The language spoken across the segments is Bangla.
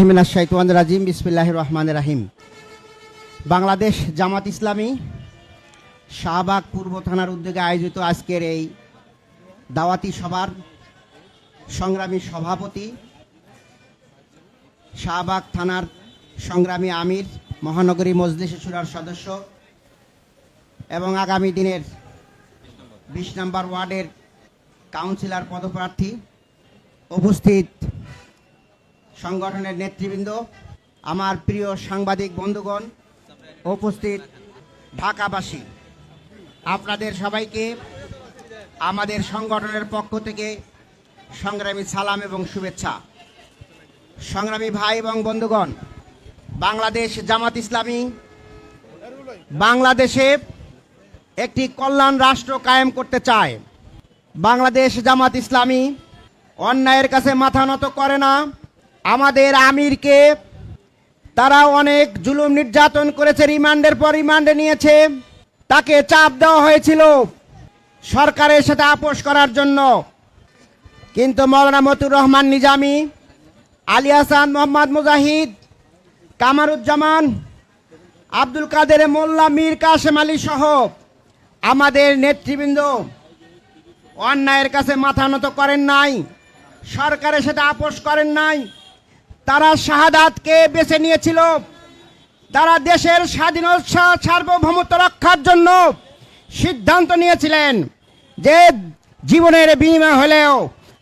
রাজিম, বিসমিল্লাহির রহমানির রাহিম। বাংলাদেশ জামাত ইসলামী শাহবাগ পূর্ব থানার উদ্যোগে আয়োজিত আজকের এই দাওয়াতি সভার সংগ্রামী সভাপতি শাহবাগ থানার সংগ্রামী আমির, মহানগরী মজলিস সুরার সদস্য এবং আগামী দিনের বিশ নম্বর ওয়ার্ডের কাউন্সিলর পদপ্রার্থী উপস্থিত সংগঠনের নেতৃবৃন্দ, আমার প্রিয় সাংবাদিক বন্ধুগণ, উপস্থিত ঢাকাবাসী। আপনাদের সবাইকে আমাদের সংগঠনের পক্ষ থেকে সংগ্রামী সালাম এবং শুভেচ্ছা। সংগ্রামী ভাই এবং বন্ধুগণ, বাংলাদেশ জামাত ইসলামী বাংলাদেশে একটি কল্যাণ রাষ্ট্র কায়েম করতে চায়। বাংলাদেশ জামাত ইসলামী অন্যায়ের কাছে মাথা নত করে না। আমাদের আমিরকে তারা অনেক জুলুম নির্যাতন করেছে, রিমান্ডের পর রিমান্ডে নিয়েছে। তাকে চাপ দেওয়া হয়েছিল সরকারের সাথে আপোষ করার জন্য। কিন্তু মৌলানা মতুর রহমান নিজামি, আলী হাসান, মোহাম্মদ মুজাহিদ, কামারুজ্জামান, আব্দুল কাদের, মোল্লা, মীর, কাশেম আলী সহ আমাদের নেতৃবৃন্দ অন্যায়ের কাছে মাথা নত করেন নাই, সরকারের সাথে আপোষ করেন নাই। তারা শাহাদাতকে বেছে নিয়েছিল। তারা দেশের স্বাধীনতা, সার্বভৌমত্ব রক্ষার জন্য সিদ্ধান্ত নিয়েছিলেন যে জীবনের বিনিময় হলেও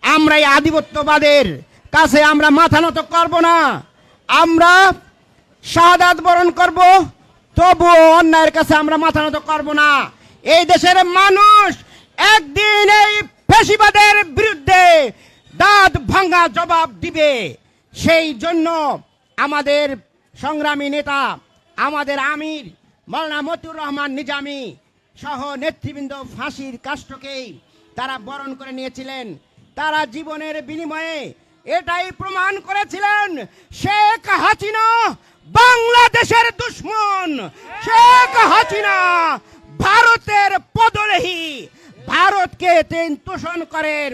আমরা এই আধিপত্যবাদের কাছে আমরা মাথা নত করব না। আমরা শাহাদাত বরণ করব, তবুও অন্যায়ের কাছে আমরা মাথা নত করব না। এই দেশের মানুষ একদিন এই ফেসিবাদের বিরুদ্ধে দাঁত ভাঙ্গা জবাব দিবে। সেই জন্য আমাদের সংগ্রামী নেতা, আমাদের আমির মৌলানা মতুর রহমান নিজামি সহ নেতৃবৃন্দ ফাঁসির কাষ্ঠকেই তারা বরণ করে নিয়েছিলেন। তারা জীবনের বিনিময়ে এটাই প্রমাণ করেছিলেন, শেখ হাসিনা বাংলাদেশের দুশ্মন। শেখ হাসিনা ভারতের পদরেহী ভারতকে তিনি তোষণ করেন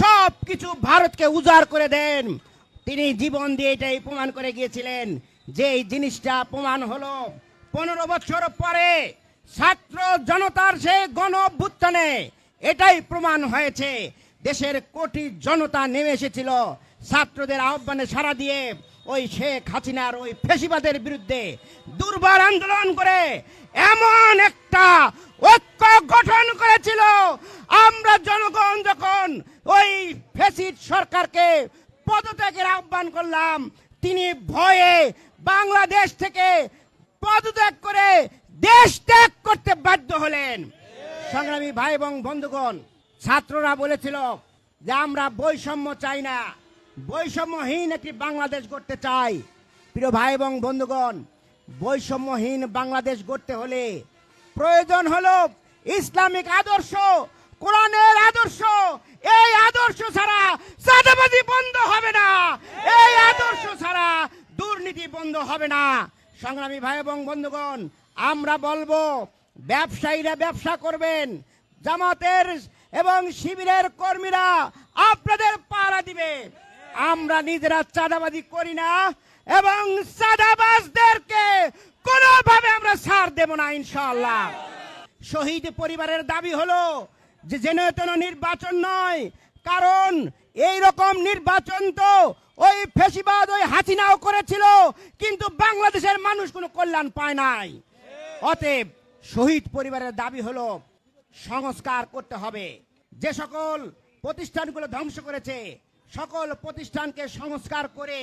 সব কিছু ভারতকে উজাড় করে দেন। তিনি জীবন দিয়ে এটাই প্রমাণ করে গিয়েছিলেন যে এই জিনিসটা প্রমাণ হলো পনেরো বছর পরে ছাত্র জনতার সে গণ অভ্যুত্থানে এটাই প্রমাণ হয়েছে। দেশের কোটি জনতা নেমে এসেছিল। ছাত্রদের আহ্বানে সাড়া দিয়ে ওই শেখ হাসিনার ওই ফেসিবাদের বিরুদ্ধে দুর্বার আন্দোলন করে এমন একটা ঐক্য গঠন করেছিল। আমরা জনগণ যখন ওই ফেসিড সরকারকে পদত্যাগের আহ্বান করলাম। তিনি ভয়ে বাংলাদেশ থেকে পদত্যাগ করে দেশ ত্যাগ করতে বাধ্য হলেন। সংগ্রামী ভাই এবং বন্ধুগণ, ছাত্ররা বলেছিল যে আমরা বৈষম্য চাই না। বৈষম্যহীন একটি বাংলাদেশ গড়তে চাই। প্রিয় ভাই এবং বন্ধুগণ, বৈষম্যহীন বাংলাদেশ গড়তে হলে প্রয়োজন হলো ইসলামিক আদর্শ, কোরআনের আদর্শ। এই আদর্শ ছাড়া বন্ধ হবে না এই আদর্শ ছাড়া দুর্নীতি বন্ধ হবে না। সংগ্রামী ভাই এবং বন্ধুগণ, আমরা বলব, ব্যবসায়ীরা ব্যবসা করবেন, জামাতের এবং শিবিরের কর্মীরা আপনাদের পাড়া দিবে। আমরা নিজেরা চাঁদাবাদি করি না এবং চাঁদাবাজদেরকে কোনোভাবে আমরা ছাড় দেব না, ইনশাআল্লাহ। শহীদ পরিবারের দাবি হলো যে যেন নির্বাচন নয় কারণ এই রকম নির্বাচন তো ওই ফেসিবাদ ওই হাসিনাও করেছিল, কিন্তু বাংলাদেশের মানুষ কোনো কল্যাণ পায় নাই। অতএব শহীদ পরিবারের দাবি হলো সংস্কার করতে হবে। যে সকল প্রতিষ্ঠানগুলো ধ্বংস করেছে, সকল প্রতিষ্ঠানকে সংস্কার করে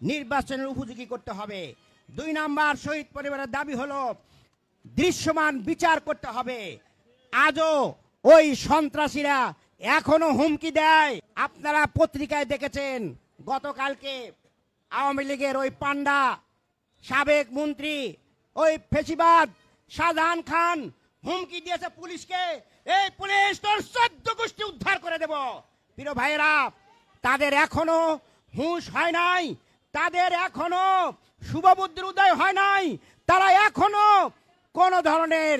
নির্বাচনের উপযোগী করতে হবে। দুই নাম্বার শহীদ পরিবারের দাবি হলো দৃশ্যমান বিচার করতে হবে। আজও ওই সন্ত্রাসীরা এখনও হুমকি দেয়। আপনারা পত্রিকায় দেখেছেন, গতকালকে আওয়ামী লীগের ওই পান্ডা সাবেক মন্ত্রী, ওই ফেসিবাদ, শাহজাহান খান হুমকি দিয়েছে পুলিশকে। এই পুলিশ তোর চোদ্দ গোষ্ঠী উদ্ধার করে দেব। প্রিয় ভাইয়েরা, তাদের এখনও হুঁশ হয় নাই, তাদের এখনও শুভবুদ্ধির উদয় হয় নাই, তারা এখনও কোন ধরনের,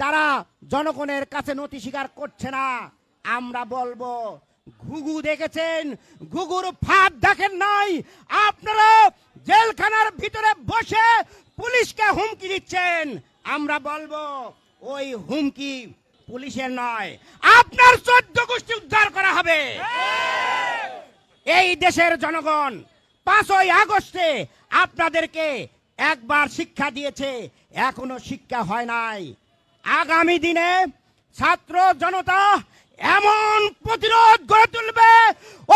তারা জনগণের কাছে নথি স্বীকার করছে না। আমরা বলব, ঘুঘু দেখেছেন? ঘুঘুর ফাঁদ দেখেন নাই? আপনারা জেলখানার ভিতরে বসে পুলিশকে হুমকি দিচ্ছেন। আমরা বলব, ওই হুমকি পুলিশের নয়, আপনার চোদ্দ গোষ্ঠী উদ্ধার করা হবে। এই দেশের জনগণ পাঁচই আগস্টে আপনাদেরকে একবার শিক্ষা দিয়েছে, এখনও শিক্ষা হয় নাই। আগামী দিনে ছাত্র জনতা এমন প্রতিরোধ গড়ে তুলবে,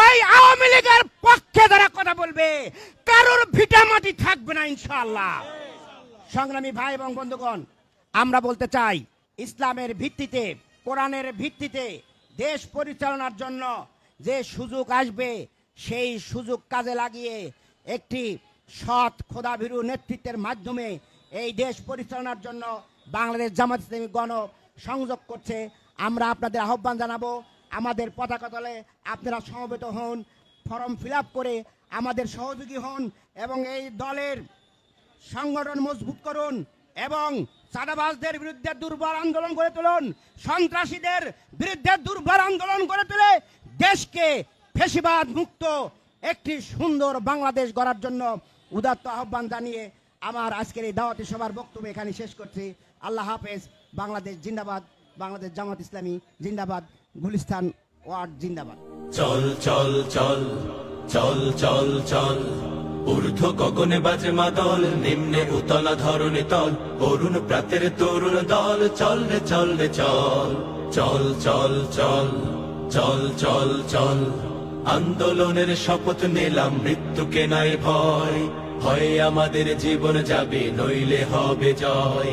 ওই আওয়ামী লীগের পক্ষে যারা কথা বলবে, কারোর ভিটামাটি থাকবে না, ইনশাআল্লাহ। সংগ্রামী ভাই এবং বন্ধুগণ, আমরা বলতে চাই, ইসলামের ভিত্তিতে, কোরআনের ভিত্তিতে দেশ পরিচালনার জন্য যে সুযোগ আসবে, সেই সুযোগ কাজে লাগিয়ে একটি সৎ খোদাভীরু নেতৃত্বের মাধ্যমে এই দেশ পরিচালনার জন্য বাংলাদেশ জামাত ইসলামী গণ সংযোগ করছে। আমরা আপনাদের আহ্বান জানাব, আমাদের পতাকা তলে আপনারা সমবেত হন, ফর্ম ফিল করে আমাদের সহযোগী হন এবং এই দলের সংগঠন মজবুত করুন এবং চাঁদাবাজদের বিরুদ্ধে দুর্বার আন্দোলন গড়ে তুলুন, সন্ত্রাসীদের বিরুদ্ধে দুর্বার আন্দোলন গড়ে তুলে দেশকে ফেসিবাদ মুক্ত একটি সুন্দর বাংলাদেশ গড়ার জন্য উদাত্ত আহ্বান জানিয়ে আমার আজকের এই দাওয়াতি সভার বক্তব্য এখানে শেষ করছি। আল্লাহ হাফেজ, বাংলাদেশ জিন্দাবাদ। বাংলাদেশ জামাত ইসলামী জিন্দাবাদ গুলিস্তান ওয়ার্ড জিন্দাবাদ চল চল চল চল চল চল ঊর্ধ্ব গগনে বাজে মাদল নিম্নে উতলা ধরণী তল অরুণ প্রাতের তরুণ দল চল রে চল রে চল চল চল চল চল চল চল আন্দোলনের শপথ নিলাম মৃত্যুকে নাই ভয় ভয়ে আমাদের জীবন যাবে নইলে হবে জয়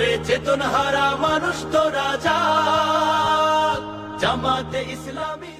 ওরে চেতন হারা মানুষ তো রাজা। জামাতে ইসলামী